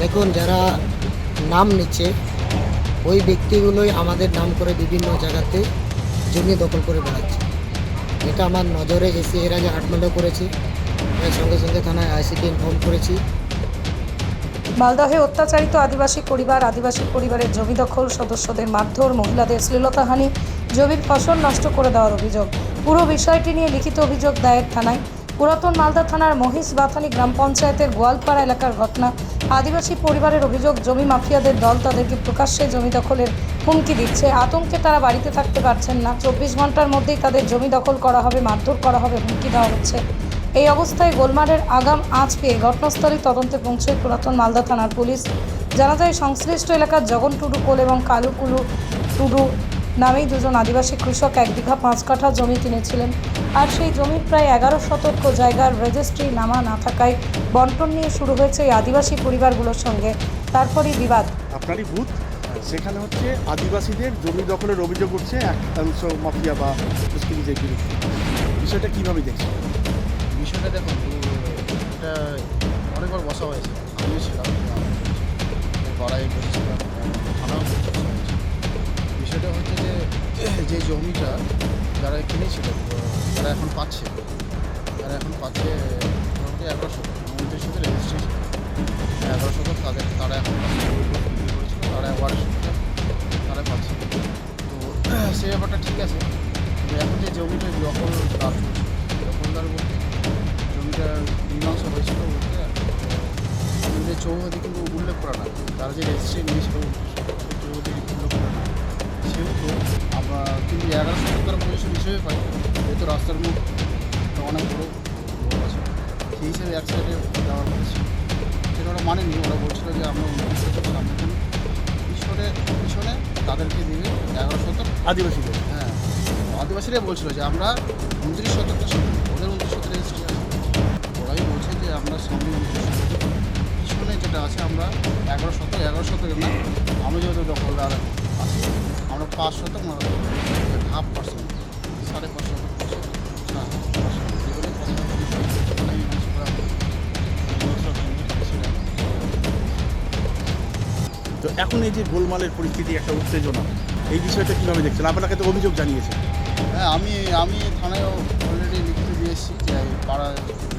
দেখুন, যারা নাম নিচ্ছে, ওই ব্যক্তিগুলোই আমাদের নাম করে বিভিন্ন জায়গাতে জমি দখল করে বেড়াচ্ছে। এটা আমার নজরে এসে এর আগে আটমেলও করেছি, এর সঙ্গে সঙ্গে থানায় আইসিকে ইনফর্ম করেছি। মালদহে অত্যাচারিত আদিবাসী পরিবার, আদিবাসী পরিবারের জমি দখল সদস্যদের মারধর, মহিলাদের শ্লীলতাহানি, জমির ফসল নষ্ট করে দেওয়ার অভিযোগ। পুরো বিষয়টি নিয়ে লিখিত অভিযোগ দায়ের থানায় পুরাতন মালদা থানার মহিষ বাথানি গ্রাম পঞ্চায়েতের গোয়ালপাড়া এলাকার ঘটনা। আদিবাসী পরিবারের অভিযোগ, জমি মাফিয়াদের দল তাদেরকে প্রকাশ্যে জমি দখলের হুমকি দিচ্ছে। আতঙ্কে তারা বাড়িতে থাকতে পারছেন না। চব্বিশ ঘণ্টার মধ্যেই তাদের জমি দখল করা হবে, মারধর করা হবে, হুমকি দেওয়া হচ্ছে। এই অবস্থায় গোলমারের আগাম আঁচ পেয়ে ঘটনাস্থলে তদন্তে পৌঁছে পুরাতন মালদা থানার পুলিশ। জানা যায়, সংশ্লিষ্ট এলাকার জগন টুডু কোল এবং কালু কুলু টুডু নামেই দুজন আদিবাসী কৃষক এক বিঘা পাঁচ কাঠা জমি কিনেছিলেন। আর সেই জমির প্রায় এগারো শতক জায়গার রেজিস্ট্রি নামা না থাকায় বন্টন নিয়ে শুরু হয়েছে এই আদিবাসী পরিবারগুলোর সঙ্গে। তারপরই বিবাদ। আপনারই বুথ সেখানে হচ্ছে আদিবাসীদের জমি দখলের অভিযোগ উঠছে একাংশ মাফিয়া বা মুসলিমদের বিরুদ্ধে বিষয়টা কীভাবে দেখছেন? বিষয়টা দেখুন এটা অনেকবার বসা হয়েছে। আমিও ছিলাম পাড়ায় বসেছিলাম থানাও বিষয়টা হচ্ছে যে যে জমিটা যারা কিনেছিল তারা এখন পাচ্ছে। তারা এখন পাচ্ছে মোটামুটি এগারো শতক উনত্রিশ শতক রেজিস্ট্রেশন এগারো শতক তাদের, তারা এখন তারা শতক তারা পাচ্ছে। তো সেই ব্যাপারটা ঠিক আছে। এখন যে জমিটা চলছে দখলদার বলতে জমিটা মীমাংসা হয়েছিল বলতে চৌহদি কিন্তু উল্লেখ করা না তারা যে রেজিস্ট্রি নিয়েছিল চৌহদি উল্লেখ করা না সেহেতু আমরা কিন্তু এগারো তারা পজিশন হিসেবে পাই। যেহেতু রাস্তার মুখ অনেক বড় আছে। সেই হিসেবে এক সাইডে দেওয়ার কথা সেটা ওরা মানেনি। ওরা বলছিল যে আমরা উনত্রিশ শতক সামনে পিছনে পিছনে তাদেরকে দিবে এগারো শতক। আদিবাসীদের। হ্যাঁ আদিবাসীরাই বলছিল যে আমরা উনত্রিশ শতকটা সামনে ওদের উনত্রিশ শতক রেজিস্ট্রি আছে ওরাই বলছে যে আমরা সামনে উনত্রিশ শতক। পিছনে যেটা আছে আমরা এগারো শতক এগারো শতক না আমরা যেহেতু দখলদার আমরা পাঁচ শতক হাফ পার্সেন্ট সাড়ে পাঁচ শতক percent, percent, যেগুলো কথা মানে মীমাংসা করা হবে। মীমাংসা হয়নি, সেটা তো এখন এই যে গোলমালের পরিস্থিতি একটা উত্তেজনা এই বিষয়টা কীভাবে দেখছেন? আপনাকে তো অভিযোগ জানিয়েছে। হ্যাঁ আমি আমি থানায় অলরেডি লিখিত দিয়ে এসেছি যে পাড়া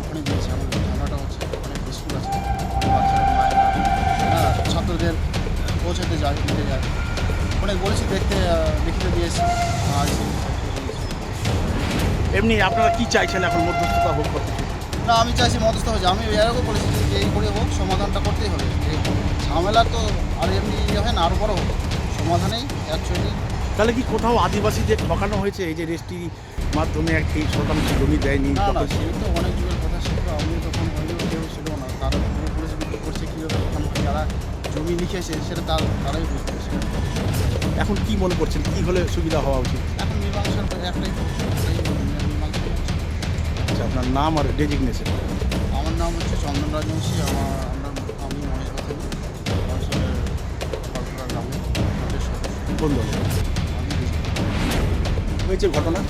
ওখানে দিয়েছি আমার থানাটা হচ্ছে অনেক স্কুল আছে। বাচ্চারা মায়েরা হ্যাঁ ছাত্রদের পৌঁছাতে যায় যায়। অনেক বলেছি দেখতে লিখিত দিয়ে আর এমনি আপনারা কি চাইছেন এখন মধ্যস্থতা হোক করতে? না আমি চাইছি মধ্যস্থ হয়েছে আমি এরকম বলেছি যে এই করে হোক সমাধানটা করতেই হবে। এই ঝামেলা তো আর এমনি ইয়ে হয় না আরও বড় হোক সমাধানেই অ্যাকচুয়ালি তাহলে কি কোথাও আদিবাসীদের ঠকানো হয়েছে? এই যে রেস্টির মাধ্যমে এক একটি শতাংশ জমি দেয়নি? না না সে তো অনেক যুগের কথা সেটা আমি তখন হয়তো কেউ ছিল না তারা পুলিশ করছে কীভাবে যারা জমি লিখেছে সেটা তার তারাই বুঝতে এখন কি মনে করছেন? কি হলে সুবিধা হওয়া উচিত? এখন মীমাংসার একটাই। আচ্ছা আপনার নাম আর ডেজিগনেশন আমার নাম হচ্ছে চন্দন রাজবংশী আমার আমরা আমি মহেশ বাথানি মহেশের হয়েছে গ্রামে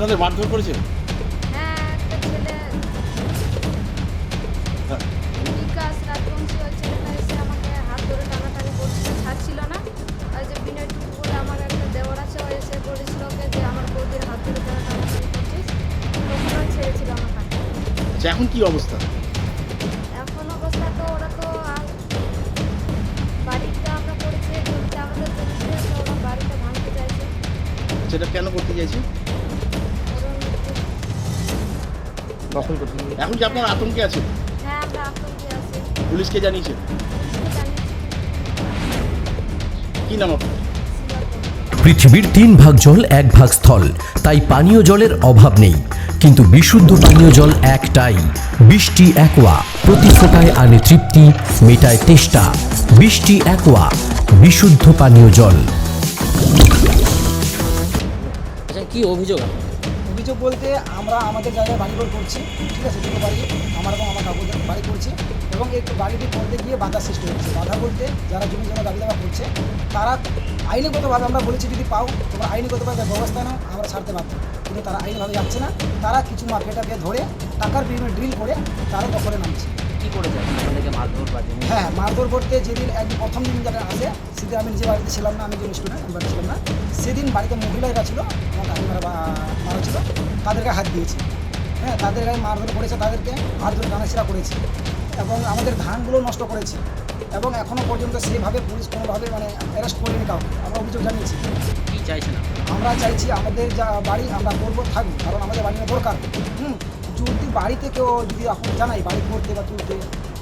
আপনাদের মারধর করেছে? হ্যাঁ একটা ছেলে। হ্যাঁ। বিকাশ রাজবংশী ওই ছেলেটা এসে আমাকে হাত ধরে টানাটানি করছিল ছাড়ছিল না। আর যে বিনয় টুকু বলে আমার একটা দেওয়ার আছে ও এসে বলেছিল ওকে যে আমার বৌদির হাত ধরে কেন টানাটানি করছিস। তখন ছেড়েছিল আমার হাতে আচ্ছা এখন কি অবস্থা? এখন অবস্থা তো ওরা তো বাড়িতে আমরা করেছি জমিতে আমাদের জমিতে তো ওরা বাড়িটা ভাঙতে চাইছে। সেটা কেন করতে চাইছি? দখল করতে এখন কি আপনার আতঙ্কে আছে হ্যাঁ আমরা আতঙ্কে আছি। পুলিশকে জানিয়েছেন? কি নাম আপনার? পৃথিবীর তিন ভাগ জল এক ভাগ স্থল। তাই পানীয় জলের অভাব নেই। কিন্তু বিশুদ্ধ পানীয় জল একটাই। বৃষ্টি একোয়া। প্রতি ফোটায় আনে তৃপ্তি মেটায় তেষ্টা। বৃষ্টি একোয়া। বিশুদ্ধ পানীয় জল। আচ্ছা কি অভিযোগ? আপনার? অভিযোগ বলতে আমরা আমাদের জায়গায় বাড়িঘর করছি, ঠিক আছে? দুটো বাড়ি, আমার এবং আমার কাকুর বাড়ি করছি এবং এই বাড়িটি করতে গিয়ে বাধা সৃষ্টি হচ্ছে। বাধা বলতে যারা জমি জমা দাবি দাবা করছে, তারা আইনগতভাবে আমরা বলেছি, যদি পাও, তোমরা আইনগতভাবে ব্যবস্থা নাও, আমরা ছাড়তে পারব কিন্তু তারা আইনভাবে যাচ্ছে না। তারা কিছু মার্কেটাকে ধরে, টাকার বিভিন্ন ড্রিল করে তারা দখলে নামছে। কী করে যায় জমি হ্যাঁ মারধর করতে যেদিন একদিন প্রথম দিন যারা আসে সেদিন আমি নিজে বাড়িতে ছিলাম না আমি যে স্টুডেন্ট আমি ছিলাম না সেদিন বাড়িতে মহিলারা ছিল আমার মারা ছিল তাদেরকে হাত দিয়েছি। হ্যাঁ তাদের গায়ে মারধর করেছে তাদেরকে হাত ধরে টানাছিড়া করেছে এবং আমাদের ধানগুলো নষ্ট করেছে এবং এখনও পর্যন্ত সেইভাবে পুলিশ কোনোভাবে মানে অ্যারেস্ট করেনি কাউকে। আমরা অভিযোগ জানিয়েছি। কি চাইছেন আপনারা? আমরা চাইছি আমাদের যা বাড়ি আমরা করব থাকব কারণ আমাদের বাড়িটা দরকার। হুম যদি বাড়িতে কেউ যদি এখন জানাই বাড়ি করতে বা তুলতে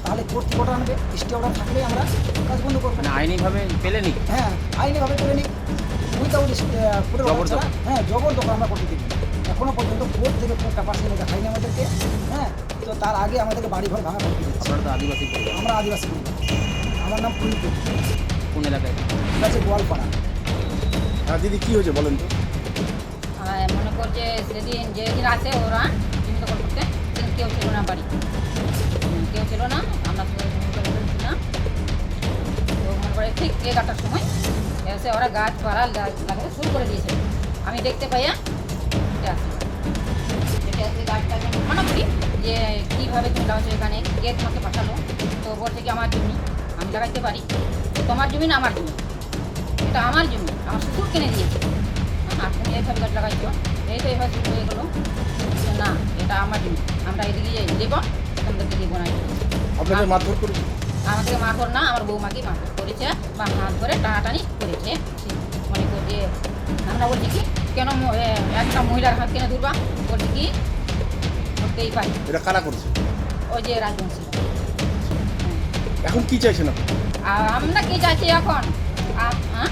তাহলে কোর্ট কর্তৃপক্ষ আনবে? স্টে অর্ডার থাকলে আমরা কাজ বন্ধ করব। মানে আইনিভাবে পেলেনি হ্যাঁ আইনিভাবে করে নিই উইদাউট কোর্টের অর্ডার হ্যাঁ জবরদখল আমরা করতে দিই এখনও পর্যন্ত কোর্ট থেকে কোর্ট পেপার ছেলে দেখায়নি আমাদেরকে। হ্যাঁ তো তার আগে আমাদেরকে বাড়ি ঘর ভাঙা করতে দিচ্ছে আপনারা তো আদিবাসী পরিবার। আমরা আদিবাসী পরিবার। আমার নাম পুরীত কোন এলাকায়? ঠিক আছে গোয়ালপাড়া। হ্যাঁ দিদি কি হয়েছে বলেন তো? মনে করছে সেদিন যেদিন আসে ওরা দখল করতে সেদিন কেউ ছিল না বাড়ি। ছিল না, আমরা তো মনে করে ঠিক এগারোটার সময় এসে ওরা গাছপালা লা- লাগাতে শুরু করে দিয়েছে। আমি দেখতে পাইয়া আসি ছুটে গাছটাকে মানা করি যে কীভাবে তুমি লাগাচ্ছো এখানে, কে তোমাকে পাঠালো, তো বলছে কি আমার জমি, আমি লাগাইতে পারি। তোমার জমি না, আমার জমি। এটা আমার জমি, আমার শ্বশুর কিনে দিয়েছে। আর তুমি এইভাবে গাছ লাগাইছো এই তো এইভাবে শুরু হয়ে। গেলো না এটা আমার জমি আমরা এদিকে দেবো তোমাদেরকে দেবো না আপনাকে মারধর করেছে আমাকে মারধর না আমার বৌমাকে মারধর করেছে বা হাত ধরে টানাটানি করেছে। মনে করছে আমরা বলছি কি কেন একটা মহিলার হাত কেন ধরবা? বলছি কি করতেই পারি। এটা কারা করছে? ওই যে রাজবংশী। এখন কি চাইছেন আর আমরা কি চাইছি এখন? হ্যাঁ?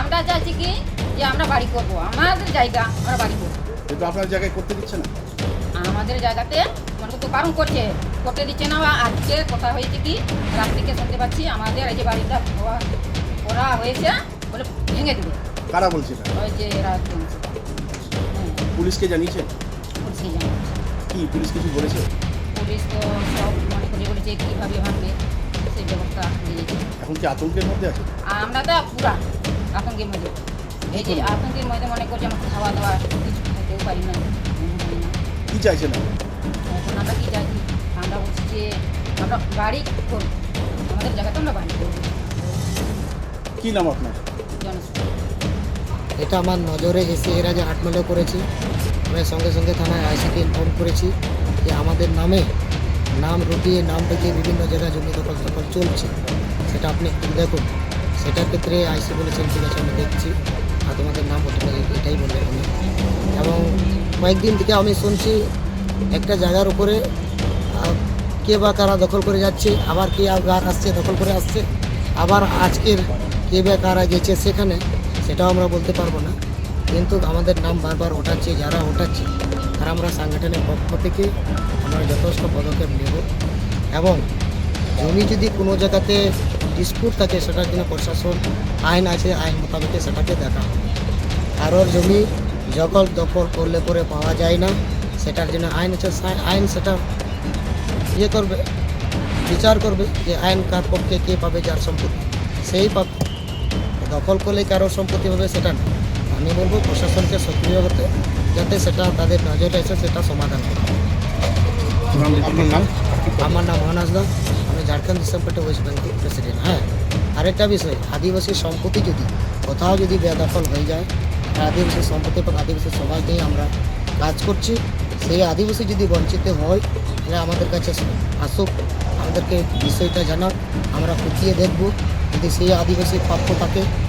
আমরা চাইছি কি যে আমরা বাড়ি করব। আমাদের জায়গা আমরা বাড়ি করব। কিন্তু আপনার জায়গায় করতে দিচ্ছে না? আমাদের জায়গাতে মনে করতে বারণ করছে। করতে দিচ্ছে না বা আজকে কথা হয়েছে কি? রাত্রিকে শুনতে পাচ্ছি আমাদের এই যে বাড়িটা করা হয়েছে বলে ভেঙে দেবে। কারা বলছে এটা? ওই যে রাজবংশী হ্যাঁ। পুলিশকে জানিয়েছেন পুলিশকে জানাচ্ছে কি পুলিশ কিছু বলেছে? পুলিশ তো সব মনে করে বলেছে কীভাবে ভাঙবে সেই ব্যবস্থা নিয়েছে। এখন কি আতঙ্কের মধ্যে আছে? আমরা তো পুরা আতঙ্কের মধ্যে। এই যে আতঙ্কের মধ্যে মনে করছি আমরা খাওয়া দাওয়া কিছু খেতেও পারি না। ঘুমও পারি না কি চাইছেন এখন আমরা কি চাইছি? আমরা বলছি যে আমরা বাড়ি করব। আমাদের জায়গাতে আমরা বাড়ি করব। কি নাম আপনার? জনসংখ্যা এটা আমার নজরে এসে এরা যে আটমেলো করেছে আমি সঙ্গে সঙ্গে থানায় আইসিকে ইনফর্ম করেছি যে আমাদের নামে নাম রুটিয়ে নাম রেখে বিভিন্ন জায়গায় জমি দখল দখল চলছে। সেটা আপনি একটু দেখুন। সেটার ক্ষেত্রে আইসি বলেছেন ঠিক আছে আমি দেখছি। আর তোমাদের নাম ওটা এটাই বললেন উনি এবং কয়েকদিন থেকে আমি শুনছি একটা জায়গার উপরে কে বা কারা দখল করে যাচ্ছে, আবার কে আবার আসছে, দখল করে আসছে, আবার আজকের কে বা কারা গেছে সেখানে, সেটাও আমরা বলতে পারব না। কিন্তু আমাদের নাম বারবার ওঠাচ্ছে, যারা ওঠাচ্ছে, তারা আমরা সাংগঠনিক পক্ষ থেকে আমরা যথেষ্ট পদক্ষেপ নেব। এবং জমি যদি কোনো জায়গাতে ডিসপুট থাকে সেটার জন্য প্রশাসন আইন আছে আইন মোতাবেকে সেটাকে দেখা কারোর জমি জগল দখল করলে পরে পাওয়া যায় না সেটার জন্য আইন আছে। আইন সেটা ইয়ে করবে বিচার করবে যে আইন কার পক্ষে কে পাবে যার সম্পত্তি। সেই পাবে দখল করলে কারোর সম্পত্তি হবে সেটা না। আমি বলব প্রশাসনকে সক্রিয় হতে যাতে সেটা তাদের নজরে এসে সেটা সমাধান করে আমার নাম মহানাজ দাস। আমি ঝাড়খণ্ড ডিসেম্পেটে ওয়েস্ট বেঙ্গল প্রেসিডেন্ট হ্যাঁ। আরেকটা বিষয়, আদিবাসী সম্পত্তি যদি কোথাও যদি বেদখল হয়ে যায়, আদিবাসী সম্পত্তি এবং আদিবাসী নিয়ে আমরা কাজ করছি, সেই আদিবাসী যদি বঞ্চিত হয়, তাহলে আমাদের কাছে আসুক, আমাদেরকে বিষয়টা জানাক, আমরা খুঁটিয়ে দেখব, যদি সেই আদিবাসী প্রাপ্য থাকে